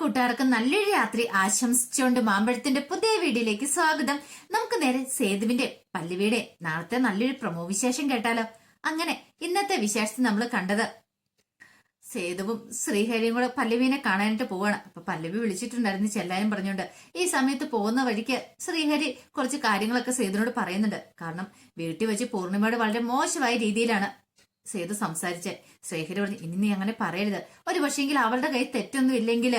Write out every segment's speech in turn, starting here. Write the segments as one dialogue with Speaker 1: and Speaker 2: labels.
Speaker 1: കൂട്ടുകാർക്ക് നല്ലൊരു രാത്രി ആശംസിച്ചുകൊണ്ട് മാമ്പഴത്തിന്റെ പുതിയ വീഡിയോയിലേക്ക് സ്വാഗതം. നമുക്ക് നേരെ സേതുവിന്റെ പല്ലുവീടെ നാളത്തെ നല്ലൊരു പ്രമോ വിശേഷം കേട്ടാലോ? അങ്ങനെ ഇന്നത്തെ വിശേഷത്തിൽ നമ്മൾ കണ്ടത് സേതുവും ശ്രീഹരിയും കൂടെ പല്ലവിനെ കാണാനായിട്ട് പോവാണ്. അപ്പൊ പല്ലവി വിളിച്ചിട്ടുണ്ടായിരുന്നു ചെല്ലാനും പറഞ്ഞുകൊണ്ട്. ഈ സമയത്ത് പോകുന്ന വഴിക്ക് ശ്രീഹരി കുറച്ച് കാര്യങ്ങളൊക്കെ സേതുവിനോട് പറയുന്നുണ്ട്. കാരണം വീട്ടിൽ വെച്ച് പൂർണിമയോട് വളരെ മോശമായ രീതിയിലാണ് സേതു സംസാരിച്ച് ശ്രീഹരി പറഞ്ഞു ഇനി നീ അങ്ങനെ പറയരുത്. ഒരു പക്ഷേങ്കിൽ അവളുടെ കൈ തെറ്റൊന്നും ഇല്ലെങ്കിൽ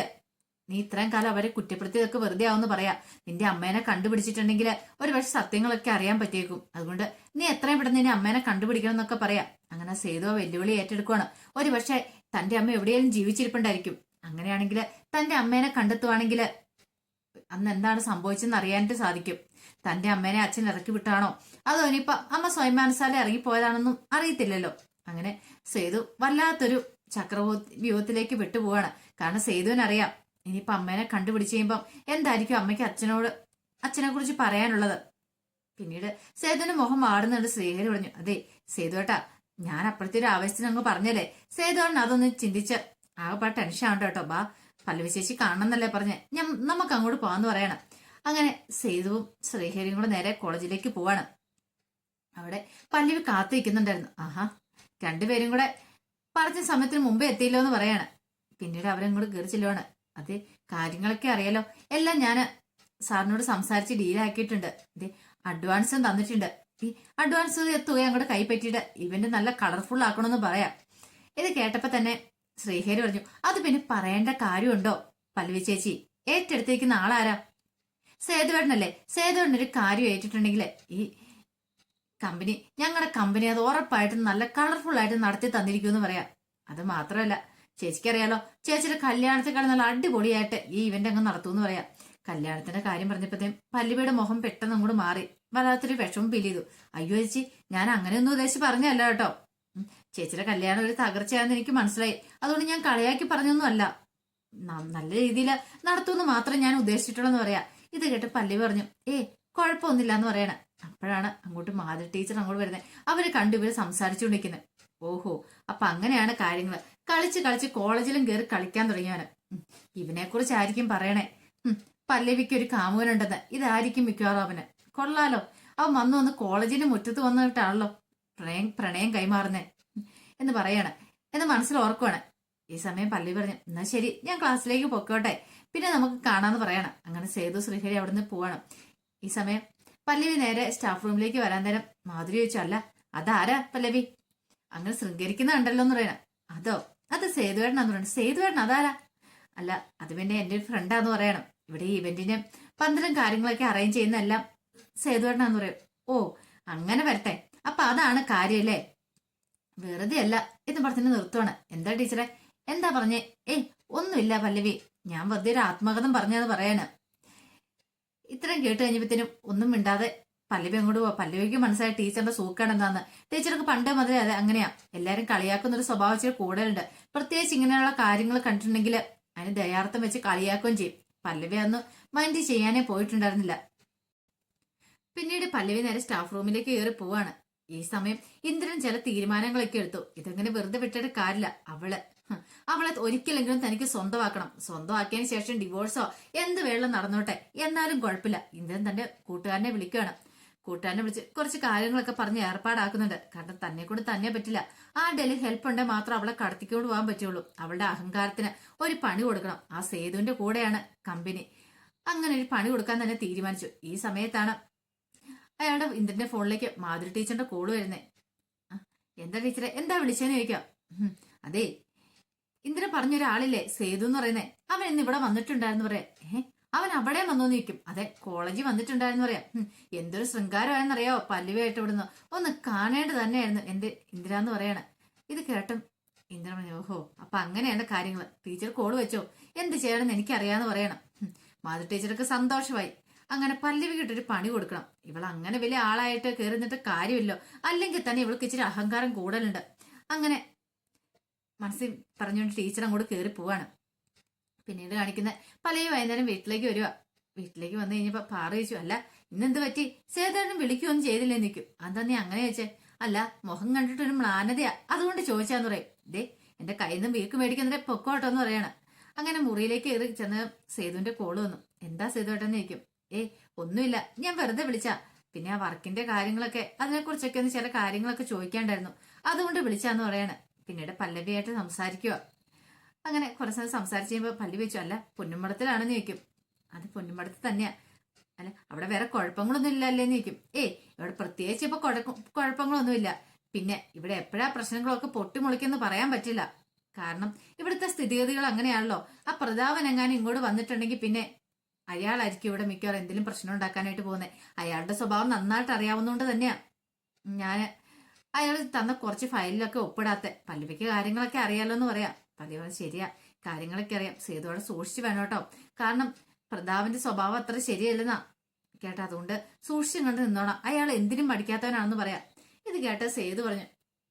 Speaker 1: നീ ഇത്രയും കാലം അവരെ കുറ്റപ്പെടുത്തിയതൊക്കെ വെറുതെ ആവുമെന്ന് പറയാ. നിന്റെ അമ്മേനെ കണ്ടുപിടിച്ചിട്ടുണ്ടെങ്കിൽ ഒരു പക്ഷെ സത്യങ്ങളൊക്കെ അറിയാൻ പറ്റിയേക്കും. അതുകൊണ്ട് നീ എത്രയും പെട്ടെന്ന് നിന്റെ അമ്മേനെ കണ്ടുപിടിക്കണം എന്നൊക്കെ പറയാം. അങ്ങനെ സേതു ആ വെല്ലുവിളി ഏറ്റെടുക്കുവാണ്. ഒരു പക്ഷെ തന്റെ അമ്മ എവിടെയെങ്കിലും ജീവിച്ചിരിപ്പുണ്ടായിരിക്കും. അങ്ങനെയാണെങ്കിൽ തന്റെ അമ്മേനെ കണ്ടെത്തുവാണെങ്കിൽ അന്ന് എന്താണ് സംഭവിച്ചെന്ന് അറിയാനായിട്ട് സാധിക്കും. തന്റെ അമ്മേനെ അച്ഛൻ ഇറക്കി വിട്ടാണോ? അതോ ഇനിയിപ്പൊ അമ്മ സ്വയം മനസ്സാലെ ഇറങ്ങിപ്പോയതാണെന്നും അറിയത്തില്ലല്ലോ. അങ്ങനെ സേതു വല്ലാത്തൊരു ചക്രവ്യൂഹത്തിലേക്ക് വ്യൂഹത്തിലേക്ക് വിട്ടുപോവാണ്. കാരണം സേതുവിനറിയാം ഇനിയിപ്പൊ അമ്മേനെ കണ്ടുപിടിച്ച് കഴിയുമ്പം എന്തായിരിക്കും അമ്മയ്ക്ക് അച്ഛനോട് അച്ഛനെ കുറിച്ച് പറയാനുള്ളത്? പിന്നീട് സേതുവിന്റെ മുഖം മാറുന്നുണ്ട് ശ്രീഹരി പറഞ്ഞു അതെ സേതുവേട്ടാ ഞാൻ അപ്പോഴത്തെ ഒരു ആവേശത്തിന് അങ്ങ് പറഞ്ഞല്ലേ? സേതുവേട്ടൻ അതൊന്ന് ചിന്തിച്ച് ആകെപ്പാ ടെൻഷൻ ആവണ്ട കേട്ടോ ബാ. പല്ലവിശേഷി കാണണം എന്നല്ലേ പറഞ്ഞ്. ഞാൻ നമുക്ക് അങ്ങോട്ട് പോവാന്ന് പറയണം. അങ്ങനെ സേതുവും ശ്രീഹരിയും കൂടെ നേരെ കോളേജിലേക്ക് പോവാണ്. അവിടെ പല്ലവി കാത്തിരിക്കുന്നുണ്ടായിരുന്നു. ആഹാ രണ്ടുപേരും കൂടെ പറഞ്ഞ സമയത്തിന് മുമ്പേ എത്തിയില്ലോ എന്ന് പറയാണ്. പിന്നീട് അവരങ്ങോട്ട് കയറി ചെല്ലുവാണ്. അത് കാര്യങ്ങളൊക്കെ അറിയാലോ. എല്ലാം ഞാൻ സാറിനോട് സംസാരിച്ച് ഡീലാക്കിയിട്ടുണ്ട് ഇത് അഡ്വാൻസും തന്നിട്ടുണ്ട്. ഈ അഡ്വാൻസ് തുക അങ്ങോട്ട് കൈപ്പറ്റിയിട്ട് ഇവന്റ് നല്ല കളർഫുൾ ആക്കണമെന്ന് പറയാം. ഇത് കേട്ടപ്പോ തന്നെ ശ്രീഹരി പറഞ്ഞു അത് പിന്നെ പറയേണ്ട കാര്യമുണ്ടോ പല്ലവി ചേച്ചി? ഏറ്റെടുത്തേക്കുന്ന ആളാരാ? സേതുവേട്ടനല്ലേ സേതുവേട്ടൻ ഒരു കാര്യം ഏറ്റിട്ടുണ്ടെങ്കിൽ ഈ കമ്പനി ഞങ്ങളുടെ കമ്പനി അത് ഉറപ്പായിട്ടും നല്ല കളർഫുൾ ആയിട്ട് നടത്തി തന്നിരിക്കുമെന്ന് പറയാം. അത് മാത്രമല്ല ചേച്ചിക്കറിയാലോ ചേച്ചിയുടെ കല്യാണത്തെക്കാൾ നല്ല അടിപൊളിയായിട്ട് ഈ ഇവന്റ് അങ്ങ് നടത്തുമെന്ന് പറയാം. കല്യാണത്തിന്റെ കാര്യം പറഞ്ഞപ്പോഴത്തേക്കും പല്ലുവിയുടെ മുഖം പെട്ടെന്ന് അങ്ങോട്ട് മാറി. വല്ലാത്തൊരു വിഷമം ഫീൽ ചെയ്തു. അയ്യോ ചേച്ചി ഞാൻ അങ്ങനെയൊന്നും ഉദ്ദേശിച്ച് പറഞ്ഞല്ല കേട്ടോ. ചേച്ചിയുടെ കല്യാണം ഒരു തകർച്ചയാണെന്ന് എനിക്ക് മനസ്സിലായി. അതുകൊണ്ട് ഞാൻ കളിയാക്കി പറഞ്ഞൊന്നും അല്ല. നല്ല രീതിയിൽ നടത്തുമെന്ന് മാത്രം ഞാൻ ഉദ്ദേശിച്ചിട്ടുള്ളൂ എന്ന് പറയാ. ഇത് കേട്ട് പല്ലി പറഞ്ഞു ഏ കുഴപ്പമൊന്നുമില്ല എന്ന് പറയണേ. അപ്പോഴാണ് അങ്ങോട്ട് മാതൃ ടീച്ചർ അങ്ങോട്ട് വരുന്നത്. അവർ കണ്ടുപോയി ഇവർ സംസാരിച്ചുകൊണ്ടിരിക്കുന്നത് ഓഹോ അപ്പൊ അങ്ങനെയാണ് കാര്യങ്ങൾ കളിച്ച് കളിച്ച് കോളേജിലും കയറി കളിക്കാൻ തുടങ്ങിയവന്. ഇവനെ കുറിച്ചായിരിക്കും പറയണേ. പല്ലവിക്ക് ഒരു കാമുകനുണ്ടെന്ന്. ഇതായിരിക്കും മിക്കവാറും അവന്. കൊള്ളാലോ. അവൻ വന്നു വന്ന് കോളേജിന്റെ മുറ്റത്ത് വന്നിട്ടാണല്ലോ പ്രണയം പ്രണയം കൈമാറുന്നേ. എന്ന് പറയാണ്. എന്ന് മനസ്സിൽ ഓർക്കുവാണ്. ഈ സമയം പല്ലവി പറഞ്ഞു എന്നാ ശരി ഞാൻ ക്ലാസ്സിലേക്ക് പൊക്കോട്ടെ. പിന്നെ നമുക്ക് കാണാന്ന് പറയണം. അങ്ങനെ സേതു ശ്രീഹരി അവിടുന്ന് പോവാണ്. ഈ സമയം പല്ലവി നേരെ സ്റ്റാഫ് റൂമിലേക്ക് വരാൻ നേരം മാധുരി ചോദിച്ചല്ല അതാരാ പല്ലവി? അങ്ങനെ ശൃംഗരിക്കുന്ന കണ്ടല്ലോ എന്ന് പറയണ അതോ? അത് സേതുവേടനാന്ന് പറയണം സേതുവേടൻ അതാരാ? അല്ല അത് പിന്നെ എന്റെ ഒരു ഫ്രണ്ടാന്ന് പറയണം. ഇവിടെ ഈ ഇവന്റിന് പന്തലും കാര്യങ്ങളൊക്കെ അറേഞ്ച് ചെയ്യുന്ന എല്ലാം സേതുവേട്ടനാന്ന് പറയും. ഓ അങ്ങനെ വരട്ടെ. അപ്പൊ അതാണ് കാര്യല്ലേ വെറുതെ അല്ല എന്ന് പറഞ്ഞിട്ട് നിർത്തുവാണ്. എന്താ ടീച്ചറെ? എന്താ പറഞ്ഞേ? ഏയ് ഒന്നുമില്ല പല്ലവി. ഞാൻ വെറുതെ ഒരു ആത്മകഥം പറഞ്ഞത് പറയാണ്. ഇത്രയും കേട്ട് കഴിഞ്ഞപ്പോഴത്തേനും ഒന്നും മിണ്ടാതെ പല്ലവി അങ്ങോട്ട് പോവാ. പല്ലവിക്ക് മനസ്സിലായി ടീച്ചറിന്റെ സൂക്കാണ് എന്താന്ന്. ടീച്ചർക്ക് പണ്ടേ മുതലേ അതെ അങ്ങനെയാ. എല്ലാരും കളിയാക്കുന്ന ഒരു സ്വഭാവം ഇച്ചിരി കൂടുതലുണ്ട്. പ്രത്യേകിച്ച് ഇങ്ങനെയുള്ള കാര്യങ്ങൾ കണ്ടിട്ടുണ്ടെങ്കിൽ അതിന് ദയാർത്ഥം വെച്ച് കളിയാക്കുകയും ചെയ്യും. പല്ലവി അന്ന് മൈൻഡ് ചെയ്യാനേ പോയിട്ടുണ്ടായിരുന്നില്ല. പിന്നീട് പല്ലവി നേരെ സ്റ്റാഫ് റൂമിലേക്ക് കയറി പോവാണ്. ഈ സമയം ഇന്ദ്രൻ ചില തീരുമാനങ്ങളൊക്കെ എടുത്തു. ഇതങ്ങനെ വെറുതെ വിട്ടിട്ട് കാര്യമില്ല. അവൾ അവളെ ഒരിക്കലെങ്കിലും തനിക്ക് സ്വന്തമാക്കണം. സ്വന്തമാക്കിയതിനു ശേഷം ഡിവോഴ്സോ എന്ത് വേളം നടന്നോട്ടെ. എന്നാലും കുഴപ്പമില്ല. ഇന്ദ്രൻ തന്റെ കൂട്ടുകാരനെ വിളിക്കുകയാണ്. കൂട്ടുകാരനെ വിളിച്ച് കുറച്ച് കാര്യങ്ങളൊക്കെ പറഞ്ഞ് ഏർപ്പാടാക്കുന്നുണ്ട്. കാരണം തന്നെ കൊണ്ട് തന്നെ പറ്റില്ല. ആ ഡെലി ഹെൽപ്പ് ഉണ്ടെങ്കിൽ മാത്രം അവളെ കടത്തിക്കൊണ്ട് പോകാൻ പറ്റുള്ളൂ. അവളുടെ അഹങ്കാരത്തിന് ഒരു പണി കൊടുക്കണം. ആ സേതുവിന്റെ കൂടെയാണ് കമ്പനി. അങ്ങനെ ഒരു പണി കൊടുക്കാൻ തന്നെ തീരുമാനിച്ചു. ഈ സമയത്താണ് അയാളുടെ ഇന്ദ്രന്റെ ഫോണിലേക്ക് മാധുരി ടീച്ചറിന്റെ കോൾ വരുന്നേ. എന്താ ടീച്ചറെ? എന്താ വിളിച്ചെന്ന് ചോദിക്കാം? അതെ ഇന്ദ്രൻ പറഞ്ഞൊരാളില്ലേ സേതു എന്ന് പറയുന്നേ. അവൻ ഇന്ന് ഇവിടെ വന്നിട്ടുണ്ടായിരുന്നു പറയാ. ഏഹ് അവൻ അവിടെ വന്നു നിൽക്കും. അതെ കോളേജിൽ വന്നിട്ടുണ്ടായെന്ന് പറയാം എന്തൊരു ശൃംഗാരമായെന്നറിയോ പല്ലുവായിട്ട് ഇവിടുന്ന്. ഒന്ന് കാണേണ്ടത് തന്നെയായിരുന്നു എന്റെ ഇന്ദിര എന്ന് പറയണേ. ഇത് കേട്ടും ഇന്ദ്രൻ പറഞ്ഞു ഓഹോ അപ്പൊ അങ്ങനെയാണ് കാര്യങ്ങൾ ടീച്ചർ കോൾ വെച്ചോ. എന്ത് ചെയ്യണമെന്ന് എനിക്കറിയാന്ന് പറയണം. മാധു ടീച്ചർക്ക് സന്തോഷമായി. അങ്ങനെ പല്ലവി കിട്ടൊരു പണി കൊടുക്കണം. ഇവൾ അങ്ങനെ വലിയ ആളായിട്ട് കയറി കാര്യമില്ലോ. അല്ലെങ്കിൽ തന്നെ ഇവൾക്ക് ഇച്ചിരി അഹങ്കാരം കൂടലുണ്ട് അങ്ങനെ മനസ്സിൽ പറഞ്ഞുകൊണ്ട് ടീച്ചർ അങ്ങോട്ട് കയറി പോവാണ്. പിന്നീട് കാണിക്കുന്ന പലയും വൈകുന്നേരം വീട്ടിലേക്ക് വരിക വീട്ടിലേക്ക് വന്നു കഴിഞ്ഞപ്പോ പാറ ചോദിച്ചു അല്ല ഇന്നെന്ത് പറ്റി? സേതേട്ടൻ വിളിക്കുകയൊന്നും ചെയ്തില്ലേ? നിൽക്കും അതാ നീ അങ്ങനെ ചോദിച്ചേ? അല്ല മുഖം കണ്ടിട്ടൊരു മ്ലാനതയാ. അതുകൊണ്ട് ചോദിച്ചാന്ന് പറയും. ദേ എന്റെ കയ്യിൽ നിന്ന് വീക്ക് മേടിക്കുന്നതിന്റെ പൊക്കോട്ടോ എന്ന് പറയണം. അങ്ങനെ മുറിയിലേക്ക് കയറി ചെന്ന് സേതുവിന്റെ കോൾ വന്നു. എന്താ സേതുവേട്ടെന്ന് ചോദിക്കും. ഏയ് ഒന്നുമില്ല. ഞാൻ വെറുതെ വിളിച്ചാ. പിന്നെ ആ വർക്കിന്റെ കാര്യങ്ങളൊക്കെ അതിനെക്കുറിച്ചൊക്കെ ഒന്ന് ചില കാര്യങ്ങളൊക്കെ ചോദിക്കാണ്ടായിരുന്നു. അതുകൊണ്ട് വിളിച്ചാന്ന് പറയാണ്. പിന്നീട് പല്ലവിയായിട്ട് സംസാരിക്കുക അങ്ങനെ കുറച്ച് നേരം സംസാരിച്ച് കഴിയുമ്പോൾ പല്ലി വെച്ചു. അല്ല പൊന്നുമടത്തിലാണെന്ന് ചോദിക്കും. അത് പൊന്നുമടത്ത് തന്നെയാ. അല്ല അവിടെ വേറെ കുഴപ്പങ്ങളൊന്നും ഇല്ലല്ലേന്ന് ചോദിക്കും. ഏയ് ഇവിടെ പ്രത്യേകിച്ച് ഇപ്പൊ കുഴപ്പങ്ങളൊന്നുമില്ല പിന്നെ ഇവിടെ എപ്പോഴാ പ്രശ്നങ്ങളൊക്കെ പൊട്ടിമുളിക്കെന്ന് പറയാൻ പറ്റില്ല. കാരണം ഇവിടുത്തെ സ്ഥിതിഗതികൾ അങ്ങനെയാണല്ലോ. ആ പ്രതാപൻ എങ്ങാനും ഇങ്ങോട്ട് വന്നിട്ടുണ്ടെങ്കിൽ പിന്നെ അയാളായിരിക്കും ഇവിടെ മിക്കവാറും എന്തെങ്കിലും പ്രശ്നം ഉണ്ടാക്കാനായിട്ട് പോകുന്നത് അയാളുടെ സ്വഭാവം നന്നായിട്ട് അറിയാവുന്നതുകൊണ്ട് തന്നെയാ. ഞാൻ അയാൾ തന്ന കുറച്ച് ഫയലിലൊക്കെ ഒപ്പിടാത്ത. പല്ലവിക്ക് കാര്യങ്ങളൊക്കെ അറിയാലോ എന്ന് പറയാം. പറഞ്ഞ് ശരിയാ. കാര്യങ്ങളൊക്കെ അറിയാം. സേതുവോടെ സൂക്ഷിച്ചു വേണം കേട്ടോ. കാരണം പ്രതാപിന്റെ സ്വഭാവം അത്ര ശരിയല്ലെന്നാ കേട്ടോ. അതുകൊണ്ട് സൂക്ഷിച്ചും കണ്ട് നിന്നോണം. അയാൾ എന്തിനും പഠിക്കാത്തവനാണെന്ന് പറയാം. ഇത് കേട്ട സേതു പറഞ്ഞു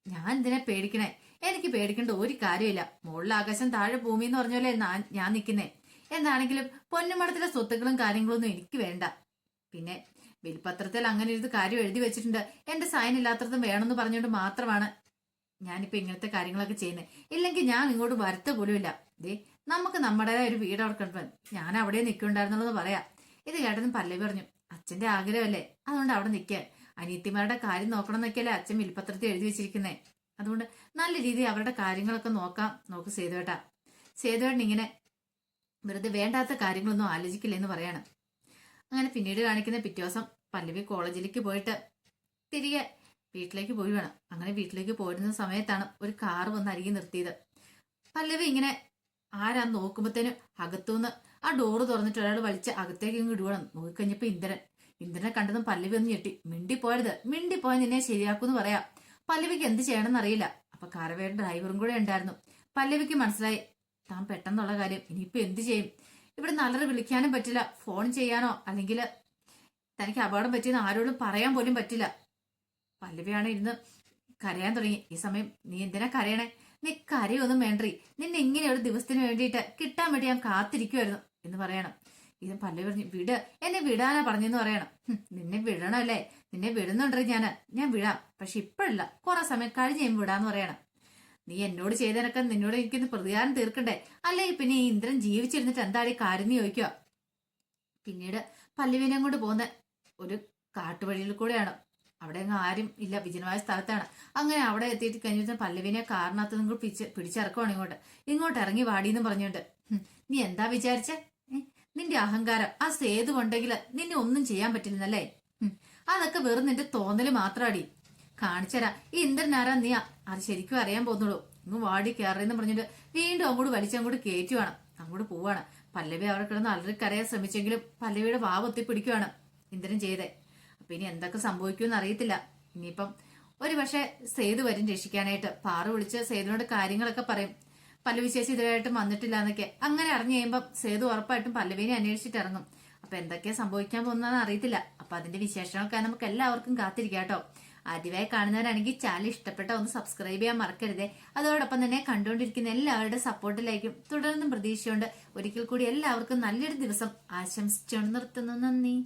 Speaker 1: ഞാൻ എന്തിനാ പേടിക്കണേ? എനിക്ക് പേടിക്കേണ്ട ഒരു കാര്യമില്ല. മുകളിൽ ആകാശം താഴെ ഭൂമി എന്ന് പറഞ്ഞല്ലേ ഞാൻ ഞാൻ നിൽക്കുന്നേ എന്താണെങ്കിലും പൊന്നുമടത്തിലെ സ്വത്തുക്കളും കാര്യങ്ങളൊന്നും എനിക്ക് വേണ്ട. പിന്നെ വിൽപത്രത്തിൽ അങ്ങനെ ഒരു കാര്യം എഴുതി വെച്ചിട്ടുണ്ട്. എന്റെ സൈൻ ഇല്ലാത്തതും വേണമെന്ന് പറഞ്ഞുകൊണ്ട് മാത്രമാണ് ഞാനിപ്പോ ഇങ്ങനത്തെ കാര്യങ്ങളൊക്കെ ചെയ്യുന്നത് ഇല്ലെങ്കിൽ ഞാൻ ഇങ്ങോട്ട് വരത്ത പോലുമില്ല. ദേ നമുക്ക് നമ്മുടേതായ ഒരു വീട് അവർക്കുണ്ട് ഞാൻ അവിടെ നിൽക്കുന്നുണ്ടായിരുന്നുള്ളത് പറയാം. ഇത് കേട്ടതും പല്ലവി പറഞ്ഞു അച്ഛന്റെ ആഗ്രഹമല്ലേ? അതുകൊണ്ട് അവിടെ നിൽക്കുക അനിയത്തിമാരുടെ കാര്യം നോക്കണം എന്നൊക്കെയല്ലേ അച്ഛൻ വിൽപത്രത്തിൽ എഴുതി വെച്ചിരിക്കുന്നേ. അതുകൊണ്ട് നല്ല രീതിയിൽ അവരുടെ കാര്യങ്ങളൊക്കെ നോക്കാം. നോക്ക് സേതുവേട്ടാ. സേതുവേട്ടൻ ഇങ്ങനെ വെറുതെ വേണ്ടാത്ത കാര്യങ്ങളൊന്നും ആലോചിക്കില്ല എന്ന് പറയാണ്. അങ്ങനെ പിന്നീട് കാണിക്കുന്ന പിറ്റേ ദിവസം പല്ലവി കോളേജിലേക്ക് പോയിട്ട് തിരികെ വീട്ടിലേക്ക് പോയി വേണം. അങ്ങനെ വീട്ടിലേക്ക് പോരുന്ന സമയത്താണ് ഒരു കാർ വന്ന് അരികെ നിർത്തിയത്. പല്ലവി ഇങ്ങനെ ആരാ നോക്കുമ്പോഴത്തേനും അകത്തുനിന്ന് ആ ഡോറ് തുറന്നിട്ട് ഒരാൾ വലിച്ച് അകത്തേക്ക് ഇങ്ങ് ഇടുവണം. നോക്കിക്കഴിഞ്ഞപ്പോ ഇന്ദ്രൻ. ഇന്ദ്രനെ കണ്ടതും പല്ലവി ഒന്ന് ഞെട്ടി. മിണ്ടിപ്പോയത് മിണ്ടിപ്പോയ നിന്നെ ശരിയാക്കൂന്ന് പറയാം. പല്ലവിക്ക് എന്ത് ചെയ്യണമെന്ന് അറിയില്ല അപ്പൊ കാരവേയുടെ ഡ്രൈവറും കൂടെ ഉണ്ടായിരുന്നു. പല്ലവിക്ക് മനസ്സിലായി താൻ പെട്ടെന്നുള്ള കാര്യം. ഇനിയിപ്പോ എന്ത് ചെയ്യും? ഇവിടെ നല്ലത് വിളിക്കാനും പറ്റില്ല. ഫോൺ ചെയ്യാനോ അല്ലെങ്കിൽ തനിക്ക് അപകടം പറ്റിയെന്ന് ആരോടും പറയാൻ പോലും പറ്റില്ല. പല്ലവിയാണ് ഇരുന്ന് കരയാൻ തുടങ്ങി. ഈ സമയം നീ എന്തിനാ കരയണേ? നീ കരയൊന്നും വേണ്ടറി നിന്നെ ഇങ്ങനെ ഒരു ദിവസത്തിന് വേണ്ടിയിട്ട് കിട്ടാൻ വേണ്ടി ഞാൻ കാത്തിരിക്കുമായിരുന്നു എന്ന് പറയണം. ഇത് പല്ലവി പറഞ്ഞു വിട്. എന്നെ വിടാനാ പറഞ്ഞെന്ന് പറയണം. "ഹും, നിന്നെ വിടണല്ലേ നിന്നെ വിടുന്നുണ്ടേ ഞാൻ ഞാൻ വിടാം. പക്ഷെ ഇപ്പോഴല്ല. കുറെ സമയം കഴിഞ്ഞ് ഞാൻ വിടാന്ന് പറയണം. നീ എന്നോട് ചെയ്തതിനൊക്കെ നിന്നോട് എനിക്കൊന്ന് പ്രതികാരം തീർക്കണ്ടേ? അല്ലെങ്കിൽ പിന്നെ ഈ ഇന്ദ്രൻ ജീവിച്ചിരുന്നിട്ട് എന്താടി കാര്യം എന്ന് ചോദിക്കുക. പിന്നീട് പല്ലവിനെ കൊണ്ട് പോകുന്ന ഒരു കാട്ടുവഴിയിൽ കൂടെയാണ്. അവിടെ അങ്ങ് ആരും ഇല്ല വിജനമായ സ്ഥലത്താണ്. അങ്ങനെ അവിടെ എത്തിയിട്ട് കഴിഞ്ഞാൽ പല്ലവിനെ കാറിനകത്ത് നിങ്ങൾ പിടിച്ച് പിടിച്ചിറക്കുവാണ് ഇങ്ങോട്ട്. ഇങ്ങോട്ട് ഇറങ്ങി വാടിയെന്ന് പറഞ്ഞുകൊണ്ട് നീ എന്താ വിചാരിച്ച? നിന്റെ അഹങ്കാരം ആ സേതു ഉണ്ടെങ്കിൽ നിന്നെ ഒന്നും ചെയ്യാൻ പറ്റില്ലെന്നല്ലേ? അതൊക്കെ വെറും നിന്റെ തോന്നൽ മാത്രാടി. കാണിച്ചരാ ഈ ഇന്ദ്രനാരാ നീ? അത് ശരിക്കും അറിയാൻ പോകുന്നുള്ളൂ. ഇങ്ങ് വാടി കയറിയെന്ന് പറഞ്ഞിട്ട് വീണ്ടും അങ്ങോട്ട് വലിച്ചങ്ങോട്ട് കയറ്റുവാണ്. അങ്ങോട്ട് പോവാണ്. പല്ലവി അവിടെ കിടന്ന് അലറി കരയാൻ ശ്രമിച്ചെങ്കിലും പല്ലവിയുടെ വാവ് ഒത്തിപ്പിടിക്കുവാണ് ഇന്ദ്രൻ ചെയ്തേ. അപ്പൊ ഇനി എന്തൊക്കെ സംഭവിക്കുമെന്ന് അറിയത്തില്ല. ഇനിയിപ്പം ഒരു പക്ഷെ സേതു വരും രക്ഷിക്കാനായിട്ട്. പാറു വിളിച്ച് സേതുവിനോട് കാര്യങ്ങളൊക്കെ പറയും. പല്ലവി ചേച്ചി ഇതുവരെയായിട്ടും വന്നിട്ടില്ല എന്നൊക്കെ. അങ്ങനെ അറിഞ്ഞു കഴിയുമ്പോൾ സേതു ഉറപ്പായിട്ടും പല്ലവിനെ അന്വേഷിച്ചിട്ട് ഇറങ്ങും. അപ്പൊ എന്തൊക്കെയാ സംഭവിക്കാൻ പോകുന്നതെന്ന് അറിയത്തില്ല. അപ്പൊ അതിന്റെ വിശേഷങ്ങളൊക്കെ നമുക്ക് എല്ലാവർക്കും കാത്തിരിക്കാം കേട്ടോ. ആദ്യമായി കാണുന്നവരാണെങ്കിൽ ചാനൽ ഇഷ്ടപ്പെട്ട ഒന്ന് സബ്സ്ക്രൈബ് ചെയ്യാൻ മറക്കരുതേ. അതോടൊപ്പം തന്നെ കണ്ടുകൊണ്ടിരിക്കുന്ന എല്ലാവരുടെ സപ്പോർട്ടിലേക്കും തുടർന്നും പ്രതീക്ഷയുണ്ട്. ഒരിക്കൽ കൂടി എല്ലാവർക്കും നല്ലൊരു ദിവസം ആശംസിച്ചുകൊണ്ട് നിർത്തുന്നു. നന്ദി.